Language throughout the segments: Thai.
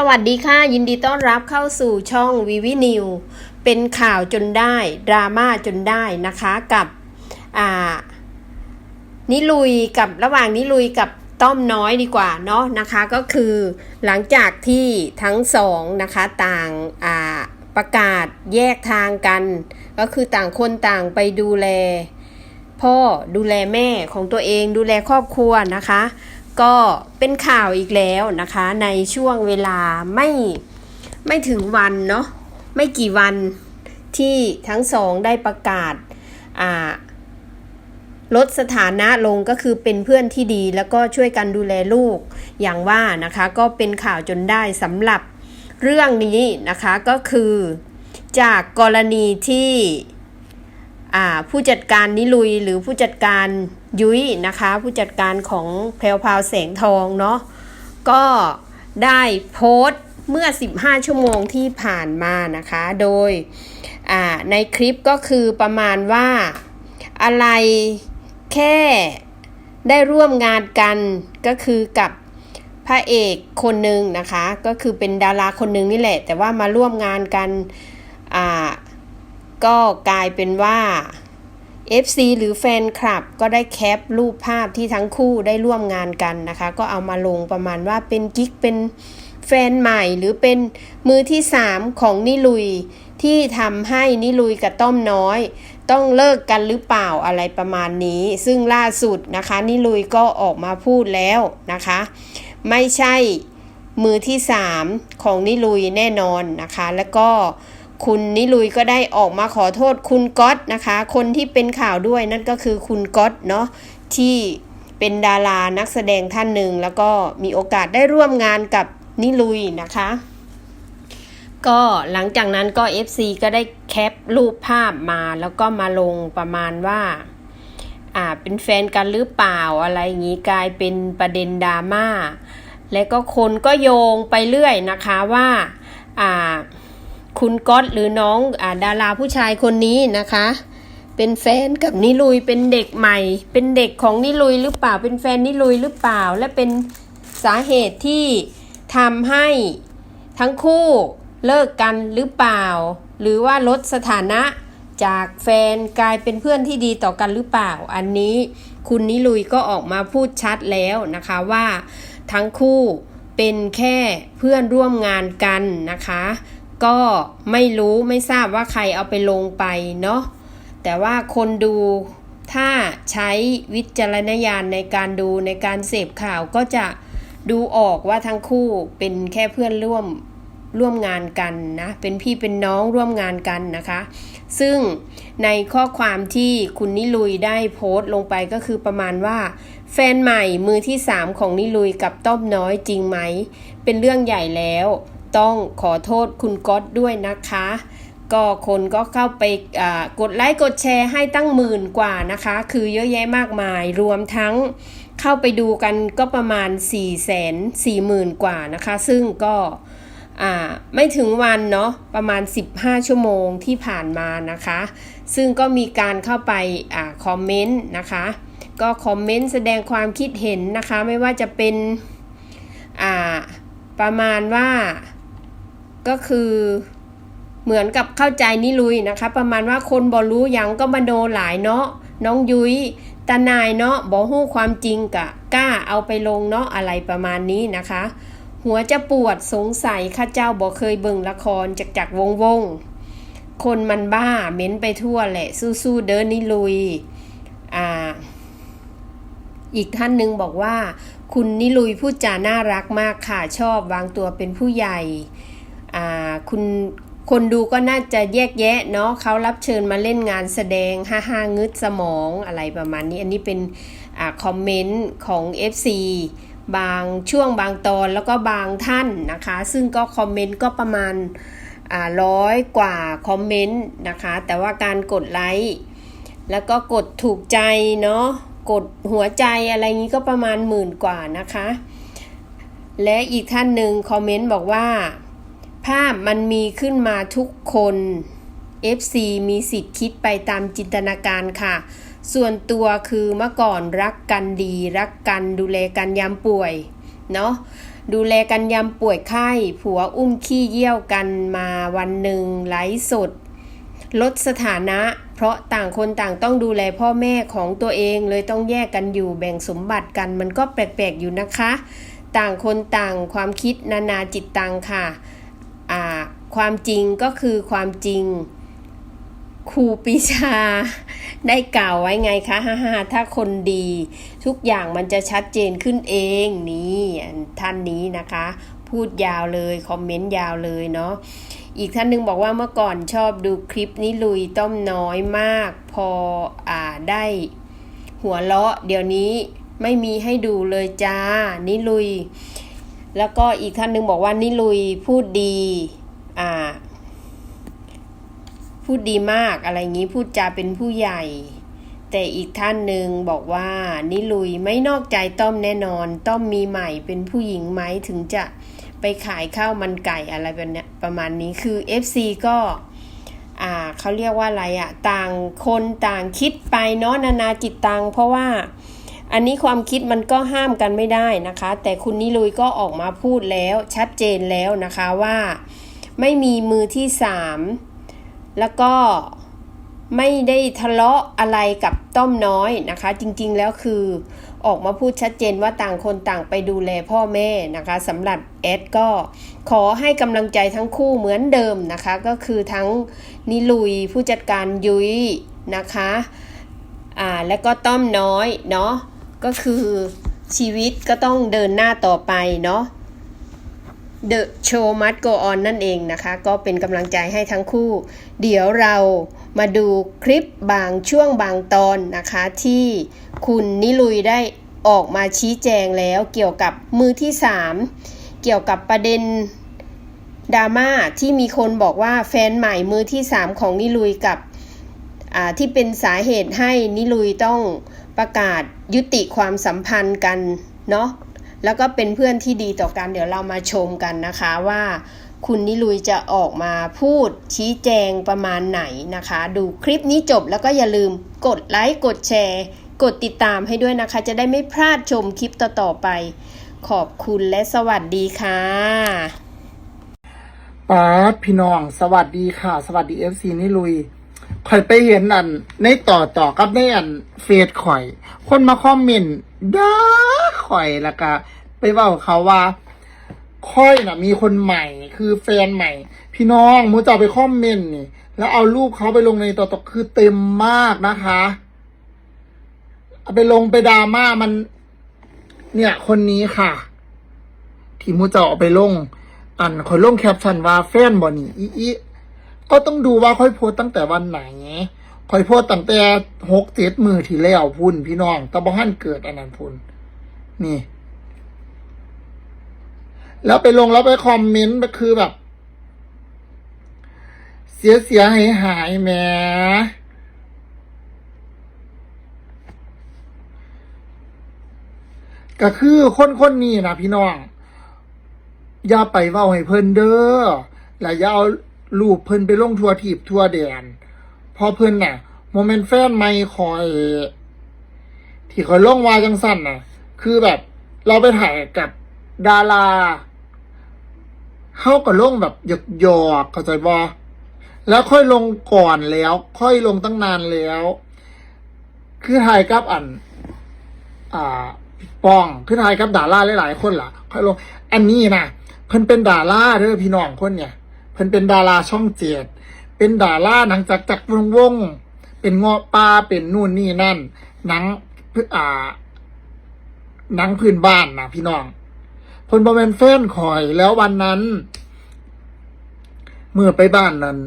สวัสดีค่ะ ยินดีต้อนรับเข้าสู่ช่องวีวินิวเป็นข่าวจนได้ ดราม่าจนได้นะคะกับอ่านิลุยกับระหว่างนิลุยกับต้อมน้อยดีกว่าเนาะนะคะก็คือหลังจากที่ทั้งสองนะคะต่างอ่าประกาศแยกทางกัน ก็คือต่างคนต่างไปดูแล พ่อดูแลแม่ของตัวเองดูแลครอบครัวนะคะ ก็เป็นข่าวอีกแล้วนะคะ ในช่วงเวลาไม่ไม่ถึงวันเนาะไม่กี่วันที่ทั้งสองได้ประกาศาลดสถานะลงก็คือเป็นเพื่อนที่ดี แล้วก็ช่วยกันดูแลลูกอย่างว่านะคะ ก็เป็นข่าวจนได้สำหรับเรื่องนี้นะคะก็คือจากกรณีที่ ผู้จัดการนิลุยหรือผู้จัดการยุ้ยนะคะ ผู้จัดการของแพรวพาวแสงทองเนาะก็ได้โพสต์เมื่อ 15 ชั่วโมงที่ผ่านมานะคะ โดยในคลิปก็คือประมาณว่าอะไรแค่ได้ร่วมงานกันก็คือกับพระเอกคนหนึ่งนะคะ ก็คือเป็นดาราคนหนึ่งนี่แหละ แต่ว่ามาร่วมงานกันอ่า ก็กลายเป็นว่า FC หรือแฟนคลับก็ได้แคปรูปภาพที่ทั้งคู่ได้ร่วมงานกันนะคะ ก็เอามาลงประมาณว่าเป็นกิ๊กเป็นแฟนใหม่หรือเป็นมือที่ 3 ของนิลุยที่ทำให้นิลุยกับต้อมน้อย ต้องเลิกกันหรือเปล่าอะไรประมาณนี้ ซึ่งล่าสุดนะคะ นิลุยก็ออกมาพูดแล้วนะคะ ไม่ใช่มือที่ 3 ของนิลุยแน่นอนนะคะ แล้วก็ คุณนิลุยก็ได้ออกมาขอโทษคุณก๊อตนะคะ คนที่เป็นข่าวด้วยนั่นก็คือคุณก๊อตเนาะที่เป็นดารานักแสดงท่านหนึ่งแล้วก็มีโอกาสได้ร่วมงานกับนิลุยนะคะ ก็หลังจากนั้นก็ FC ก็ได้แคปรูปภาพมาแล้วก็มาลงประมาณว่าอ่าเป็นแฟนกันหรือเปล่าอะไรอย่างนี้กลายเป็นประเด็นดราม่าและก็คนก็โยงไปเรื่อยนะคะว่าอ่า คุณก๊อตหรือน้องอดาราผู้ชายคนนี้นะคะ เป็นแฟนกับนิลุยเป็นเด็กใหม่ เป็นเด็กของนิลุยหรือเปล่า เป็นแฟนนิลุยหรือเปล่า และเป็นสาเหตุที่ทำให้ทั้งคู่เลิกกันหรือเปล่า หรือว่าลดสถานะจากแฟนกลายเป็นเพื่อนที่ดีต่อกันหรือเปล่า อันนี้คุณนิลุยก็ออกมาพูดชัดแล้วนะคะว่าทั้งคู่เป็นแค่เพื่อนร่วมงานกันนะคะ ก็ไม่รู้ไม่ทราบว่าใครเอาไปลงไปเนาะแต่ว่าคนดูถ้าใช้วิจารณญาณในการดูในการเสพข่าวก็จะดูออกว่าทั้งคู่เป็นแค่เพื่อนร่วมร่วมงานกันนะ เป็นพี่เป็นน้องร่วมงานกันนะคะ ซึ่งในข้อความที่คุณนิลุยได้โพสต์ลงไปก็คือประมาณว่า แฟนใหม่มือที่ 3 ของนิลุยกับต้อมน้อยจริงไหม เป็นเรื่องใหญ่แล้ว ต้องขอโทษคุณก๊อตด้วยนะคะ ก็คนก็เข้าไปกดไลค์กดแชร์ให้ตั้งหมื่นกว่านะคะ คือเยอะแยะมากมายรวมทั้งเข้าไปดูกันก็ประมาณ 4 4 0 0 0 0 กว่านะคะ ซึ่งก็ไม่ถึงวันเนาะประมาณ 15 ชั่วโมงที่ผ่านมานะคะ ซึ่งก็มีการเข้าไปอคอมเมนต์นะคะ ก็คอมเมนต์แสดงความคิดเห็นนะคะ ไม่ว่าจะเป็นประมาณว่า ก็คือเหมือนกับเข้าใจนิลุยนะคะ ประมาณว่าคนบอรู้ยังก็มาโดหลายเนาะน้องยุ้ยตานายเนาะบอหู้ความจริงกะกล้าเอาไปลงเนาะอะไรประมาณนี้นะคะ หัวจะปวดสงสัยข้าเจ้าบอกเคยเบิ่งละครจากจากวงวงคนมันบ้าเม้นไปทั่วแหละ สู้ๆเดินนิลุยอ่าอีกท่านหนึ่งบอกว่า คุณนิลุยพูดจาน่ารักมากค่ะชอบวางตัวเป็นผู้ใหญ่ คุณคนดูก็น่าจะแยกแยะเนาะเขารับเชิญมาเล่นงานแสดงฮ่าฮ่างึดสมองอะไรประมาณนี้ อันนี้เป็นอคอมเมนต์ของ FC บางช่วงบางตอนแล้วก็บางท่านนะคะ ซึ่งก็คอมเมนต์ก็ประมาณร้อยกว่าคอมเมนต์นะคะ แต่ว่าการกดไลค์แล้วก็กดถูกใจเนาะกดหัวใจอะไรนี้ก็ประมาณหมื่นกว่านะคะ และอีกท่านหนึ่งคอมเมนต์บอกว่า ภาพมันมีขึ้นมาทุกคน FC มีสิทธิ์คิดไปตามจินตนาการค่ะ ส่วนตัวคือเมื่อก่อนรักกันดี รักกันดูแลกันยามป่วย เนาะดูแลกันยามป่วยไข้ ผัวอุ้มขี้เยี่ยวกันมาวันหนึ่งไลสด ลดสถานะ เพราะต่างคนต่างต้องดูแลพ่อแม่ของตัวเองเลยต้องแยกกันอยู่แบ่งสมบัติกันมันก็แปลกๆอยู่นะคะ ต่างคนต่างความคิดนานาจิตตังค่ะ ความจริงก็คือความจริงครูปีชาได้กล่าวไว้ไงคะฮ่าฮ่าถ้าคนดี ทุกอย่างมันจะชัดเจนขึ้นเองนี่ท่านนี้นะคะ พูดยาวเลยคอมเมนต์ยาวเลยเนาะอีกท่านหนึ่งบอกว่าเมื่อก่อนชอบดูคลิปนี้ลุยต้อมน้อยมาก พออ่าได้ หัวเราะ เดี๋ยวนี้ไม่มีให้ดูเลยจ้านิลุย แล้วก็อีกท่านหนึ่งบอกว่านิลุยพูดดี อ่า พูดดีมากอะไรงี้พูดจาเป็นผู้ใหญ่ แต่อีกท่านหนึ่งบอกว่านิลุยไม่นอกใจต้อมแน่นอน ต้อมมีใหม่เป็นผู้หญิงไหมถึงจะไปขายข้าวมันไก่อะไรแบบนี้ประมาณนี้คือ FC ก็อ่าเขาเรียกว่าอะไรอะต่างคนต่างคิดไปเนาะนานาจิตตัง เพราะว่าอันนี้ความคิดมันก็ห้ามกันไม่ได้นะคะ แต่คุณนิลุยก็ออกมาพูดแล้วชัดเจนแล้วนะคะว่า ไม่มีมือที่สามแล้วก็ไม่ได้ทะเลาะอะไรกับต้อมน้อยนะคะ จริงๆแล้วคือออกมาพูดชัดเจนว่าต่างคนต่างไปดูแลพ่อแม่นะคะสำหรับแอดก็ขอให้กำลังใจทั้งคู่เหมือนเดิมนะคะ ก็คือทั้งนิลุยผู้จัดการยุ้ยนะคะอ่าแล้วก็ต้อมน้อยเนาะก็คือชีวิตก็ต้องเดินหน้าต่อไปเนาะ The Show Must Go On นั่นเองนะคะ ก็เป็นกำลังใจให้ทั้งคู่ เดี๋ยวเรามาดูคลิปบางช่วงบางตอนนะคะ ที่คุณนิลุยได้ออกมาชี้แจงแล้วเกี่ยวกับมือที่ 3 เกี่ยวกับประเด็นดราม่าที่มีคนบอกว่าแฟนใหม่มือที่ 3 ของนิลุยกับที่เป็นสาเหตุให้นิลุยต้องประกาศยุติความสัมพันธ์กันเนาะ แล้วก็เป็นเพื่อนที่ดีต่อกันเดี๋ยวเรามาชมกันนะคะว่าคุณนิลุยจะออกมาพูดชี้แจงประมาณไหนนะคะ ดูคลิปนี้จบแล้วก็อย่าลืมกดไลค์กดแชร์ กดติดตามให้ด้วยนะคะ จะได้ไม่พลาดชมคลิปต่อๆไป ขอบคุณและสวัสดีค่ะป๊าพี่น้อง สวัสดีค่ะ สวัสดีเอฟซีนี่ลุย ข่อยไปเห็นอัน ในต่อต่อกับในอันเฟซข่อย คนมาคอมเมนต์ด่าข่อยแล้วก็ไปเว่าเขาว่าค่อยน่ะมีคนใหม่คือแฟนใหม่ พี่น้องมูจะเอไปคอมเมนต์นี่ แล้วเอารูปเขาไปลงในต่อต่อคือเต็มมากนะคะเอาไปลงไปดราม่ามัน เนี่ย คนนี้ค่ะ ที่มูจะเอาไปลง อันคอยลงแคปชั่นว่าแฟนบ่นี่อีอี ก็ต้องดูว่าค่อยโพสตั้งแต่วันไหนค่อยโพสตั้งแต่หกเจ็ดมือที่แล้วพุ่นพี่น้องตะบ้านเกิดอันนั้นพุ่นนี่ แล้วไปลงแล้วไปคอมเมนต์ก็คือแบบ เสียเสียหายหายแหมก็คือคนคนนี้นะพี่น้อง อย่าไปเว้าให้เพิ่นเด้อและอย่าเอา รูปเพิ่นไปลงทัวทีบทัวแดน พอเพิ่นน่ะโมเมนต์แฟนไม่คอย ที่คอยล่องวายจังสั้นน่ะ คือแบบเราไปถ่ายกับดาราเข้ากับล่องแบบหยอกหยอกเข้าใจบ่แล้วค่อยลงก่อนแล้ว ค่อยลงตั้งนานแล้ว คือถ่ายกับอัน อ่าป้องคือถ่ายกับดาราหลายๆคนล่ะ ค่อยลง อันนี้นะเพิ่นเป็นดาราเด้อพี่น้องคนเนี่ย พิ่นเป็นดาราช่องเจ็ด เป็นดาราหนังจากจักรวงวง เป็นเงาะปลา เป็นนู่นนี่นั่น หนังพือ่า หนังพื้นบ้านนะพี่น้องเพิ่นบ่แม่นแฟนคอยแล้ววันนั้น เมื่อไปบ้านนั้น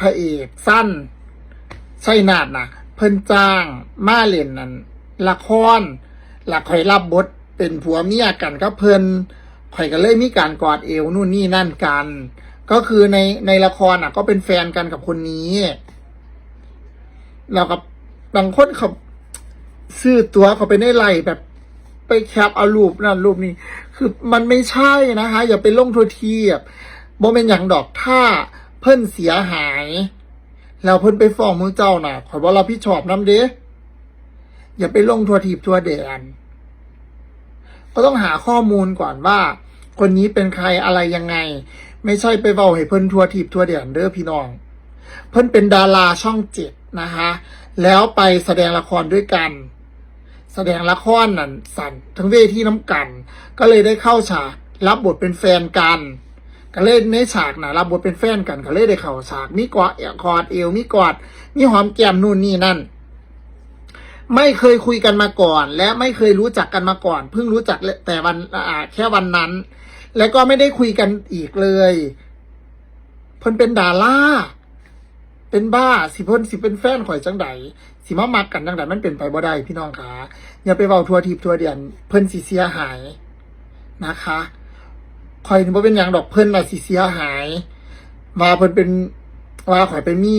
พระเอกสั้นใช่นาดนะเพิ่นจ้างมาเล่นนั้นละครลักข่อยรับบทเป็นผัวเมียกันกับเพิ่นข่อยก็เลยมีการกอดเอวนู่นนี่นั่นกัน ก็คือในในละครอะ ก็เป็นแฟนกันกับคนนี้แล้วกับบางคนเขาซื้อตัวเขาไปได้ไล่แบบ ไปแคปเอารูปนั่นรูปนี้ คือมันไม่ใช่นะคะ อย่าไปลงโทษทีบโมเป็นอย่างดอกถ้าเพิ่นเสียหาย แล้วเพิ่นไปฟ้องมือเจ้าน่ะขอยบอกเราพี่ชอบน้ำเด้อย่าไปลงทัวทีบทัวแดนก็ต้องหาข้อมูลก่อนว่า คนนี้เป็นใครอะไรยังไง ไม่ใช่ไปเว้าให้เพิ่นทัวทีบทัวเดียนเด้อพี่น้อง เพิ่นเป็นดาราช่องเจ็ดนะคะแล้วไปแสดงละครด้วยกัน แสดงละครนั่นสั่นทั้งเวทีน้ำกัน ก็เลยได้เข้าฉากรับบทเป็นแฟนกันก็เลยในฉากนะรับบทเป็นแฟนกันก็เลยได้เข้าฉากมีกอดกอดเอวมีกอดมีหอมแก้มนู่นนี่นั่น ไม่เคยคุยกันมาก่อน และไม่เคยรู้จักกันมาก่อน เพิ่งรู้จักแต่วันแค่วันนั้น แล้วก็ไม่ได้คุยกันอีกเลยเพิ่นเป็นดาราเป็นบ้าสิเพิ่นสิเป็นแฟนข่อยจังใดสิมามักกันจังใดมันเป็นไปบ่ได้พี่น้องขาอย่าไปเว้าทัวทีบทัวเดียนเพิ่นสิเสียหายนะคะข่อยบ่เป็นหยังดอกเพิ่นน่ะสิเสียหายว่าเพิ่นเป็นว่าข่อยไปมี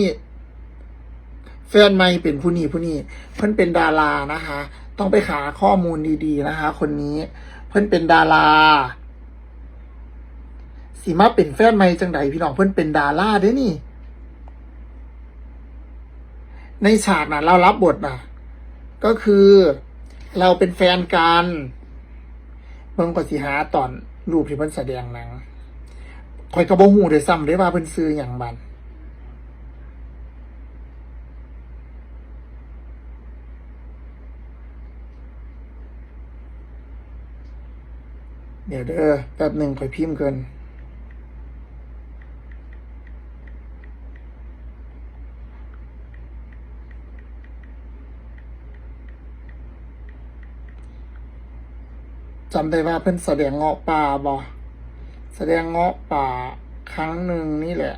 แฟนไม่เป็นผู้นี้ผู้นี้เพิ่นเป็นดารานะคะ ต้องไปหาข้อมูลดีๆนะคะ คนนี้เพิ่นเป็นดารา สีมาเป็นแฟนไหมจังใดพี่น้องเพิ่นเป็นดาราด้นี่ ในฉากน่ะเรารับบทน่ะก็คือเราเป็นแฟนกันเบิ่งก็สิหาตอนรูปที่เพิ่นแสดงหนังข่อยก็บ่ฮู้ด้วยซ้ำเด้ว่าเพิ่นซื้อหยังบันเดี๋ยวเด้อแป๊บหนึ่งข่อยพิมพ์เกิน จำได้ว่าเพิ่นแสดงเงาะป่าบ่แสดงเงาะป่าครั้งหนึ่งนี่แหละ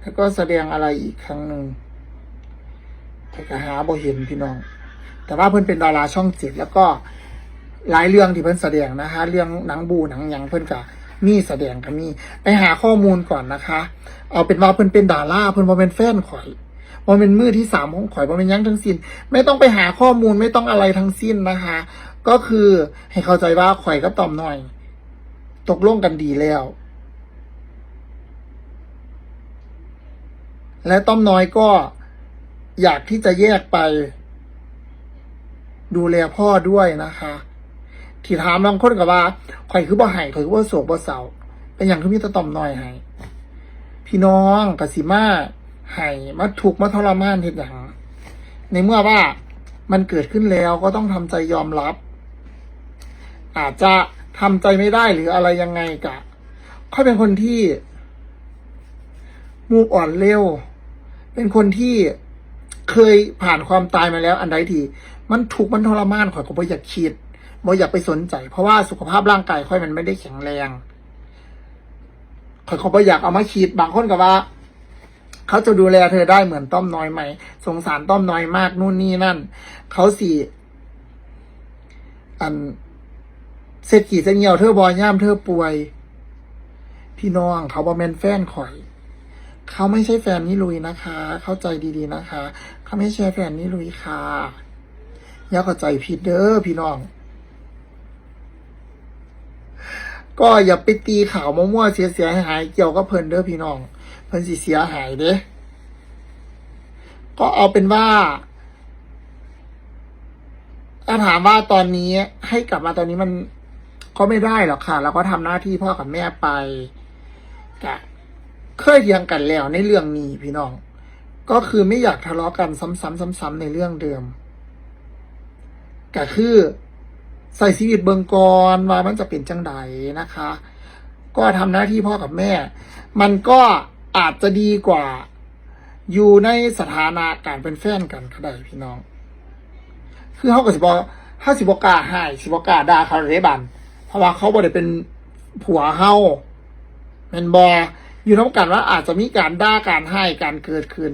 แล้วก็แสดงอะไรอีกครั้งหนึ่งแต่ก็หาบ่เห็นพี่น้อง แต่ว่าเพิ่นเป็นดาราช่องเจ็ดแล้วก็หลายเรื่องที่เพิ่นแสดงนะคะ เรื่องหนังบูหนังยังเพิ่นก็มีแสดงก็มี ไปหาข้อมูลก่อนนะคะ เอาเป็นว่าเพิ่นเป็นดาราเพิ่นบ่เป็นแฟนข่อย บ่เป็นมือที่สามของข่อยบ่เป็นยังทั้งสิ้น ไม่ต้องไปหาข้อมูลไม่ต้องอะไรทั้งสิ้นนะคะ ก็คือให้เข้าใจว่าข่อยกับตอมหน่อย ตกลงกันดีแล้ว และต้อมน้อยก็อยากที่จะแยกไป ดูแลพ่อด้วยนะคะที่ถามบางคนกับว่าข่อยคือบ่หายข่อยคือบ่โศกบ่เศร้าเป็นอย่างที่มีตะต่อมน้อยให้พี่น้องกสิมา ให้มาถูกมาทรมานเห็นอย่างในเมื่อว่ามันเกิดขึ้นแล้วก็ต้องทำใจยอมรับ อาจจะทำใจไม่ได้หรืออะไรยังไงกะเขาเป็นคนที่มูกอ่อนเร็ว เป็นคนที่เคยผ่านความตายมาแล้ว อันใดทีมันถูกมันทรมานข่อยก็บ่อยากคิดบ่อยากไปสนใจ เพราะว่าสุขภาพร่างกายค่อยมันไม่ได้แข็งแรงข่อยก็บ่อยากเอามาคิดบางคนก็ว่า เขาจะดูแลเธอได้เหมือนต้อมน้อยไหม สงสารต้อมน้อยมากนู่นนี่นั่น เขาสี่อันเศรษฐีจะเหี่ยวเธอบอย่ามเธอป่วย พี่น้องเขาบอแมนแฟนข่อย เขาไม่ใช่แฟนนิลุยนะคะ เข้าใจดีๆนะคะ เขาไม่ใช่แฟนนิลุยค่ะอย่าเข้าใจผิดเด้อพี่น้อง ก็อย่าไปตีข่าวมั่วๆเสียๆหายๆเกี่ยวกับเพิ่นเด้อพี่น้อง เพิ่นสิเสียหายเด้ ก็เอาเป็นว่าถ้าถามว่าตอนนี้ให้กลับมาตอนนี้มันก็ไม่ได้หรอกค่ะ แล้วก็ทำหน้าที่พ่อกับแม่ไปกะเคยเถียงกันแล้วในเรื่องนี้พี่น้อง ก็คือไม่อยากทะเลาะกันซ้ำๆซ้ำๆในเรื่องเดิมก็คือใส่ชีวิตเบิงกรว่ามันจะเป็นจังใดนะคะ ก็ทำหน้าที่พ่อกับแม่ มันก็ อาจจะดีกว่า อยู่ในสถานะการเป็นแฟนกันก็ได้พี่น้อง คือเขาก็สิบอกถ้าสิบอกล้าให้สิบอกาด่าเขาเลยบันเพราะว่าเขาบ่ได้เป็นผัวเฮาเป็นบออยู่น้ำกันว่าอาจจะมีการด่าการให้การเกิดขึ้น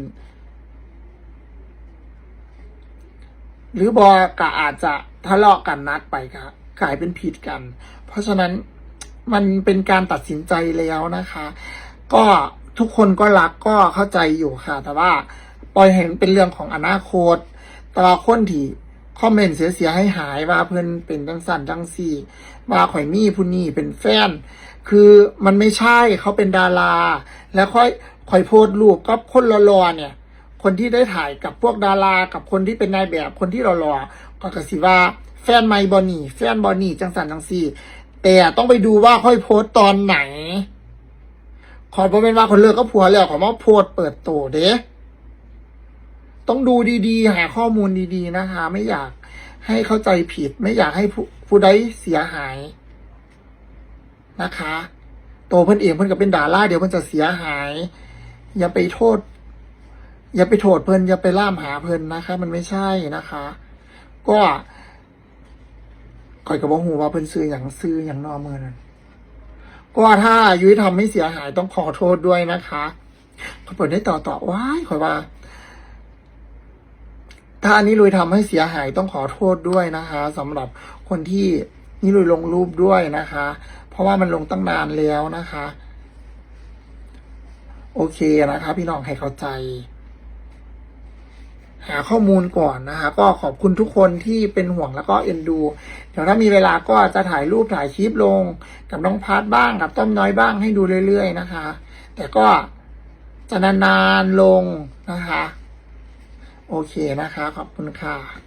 หรือบอกะอาจจะทะเลาะกันนักไปครับกลายเป็นผิดกัน เพราะฉะนั้นมันเป็นการตัดสินใจแล้วนะคะ ก็ ทุกคนก็รักก็เข้าใจอยู่ค่ะ แต่ว่าปล่อยเห็นเป็นเรื่องของอนาคตแต่ว่าคนที่คอมเมนต์เสียๆให้หายว่าเพื่อนเป็นจังสันจังสี่ ว่าข่อยมี่ผู้นี่เป็นแฟน คือมันไม่ใช่เขาเป็นดารา แล้วค่อยค่อยโพสต์รูปก็คนรอๆเนี่ย คนที่ได้ถ่ายกับพวกดารากับคนที่เป็นนายแบบคนที่หล่อๆก็กระสิว่าแฟนไม่บอนี่แฟนบอนี่จังสันจังสี่ แต่ต้องไปดูว่าค่อยโพสต์ตอนไหน ขอบอกเป็นว่าคนเลิกก็ผัวแล้วขอมาโพสต์เปิดโตเด้ต้องดูดีๆ หาข้อมูลดีๆนะคะ ไม่อยากให้เข้าใจผิด ไม่อยากให้ผู้ผู้ใดเสียหายนะคะ โตเพิ่นเองเพิ่นก็เป็นดาราเดี๋ยวเพิ่นจะเสียหาย อย่าไปโทษ อย่าไปโทษเพิ่นอย่าไปล่ามหาเพิ่นนะคะ มันไม่ใช่นะคะ ก็ก่อยกับว่าหูว่าเพิ่นซื้ออย่างซื้ออย่างนอมือนั้น ก็ถ้ายุ้ยทำให้เสียหายต้องขอโทษด้วยนะคะขาเปิดได้ต่อต่อว้ายขอยว่า ถ้าอันนี้ลุยทำให้เสียหายต้องขอโทษด้วยนะคะสำหรับคนที่นี่ลุยลงรูปด้วยนะคะ เพราะว่ามันลงตั้งนานแล้วนะคะ โอเคนะคะ พี่น้องให้เข้าใจ หาข้อมูลก่อนนะคะก็ขอบคุณทุกคนที่เป็นห่วงแล้วก็เอ็นดู เดี๋ยวถ้ามีเวลาก็จะถ่ายรูปถ่ายคลิปลง กับน้องพาร์ทบ้างกับต้อมน้อยบ้างให้ดูเรื่อย ๆ นะคะ แต่ก็จะนานๆลงนะคะ โอเคนะคะ ขอบคุณค่ะ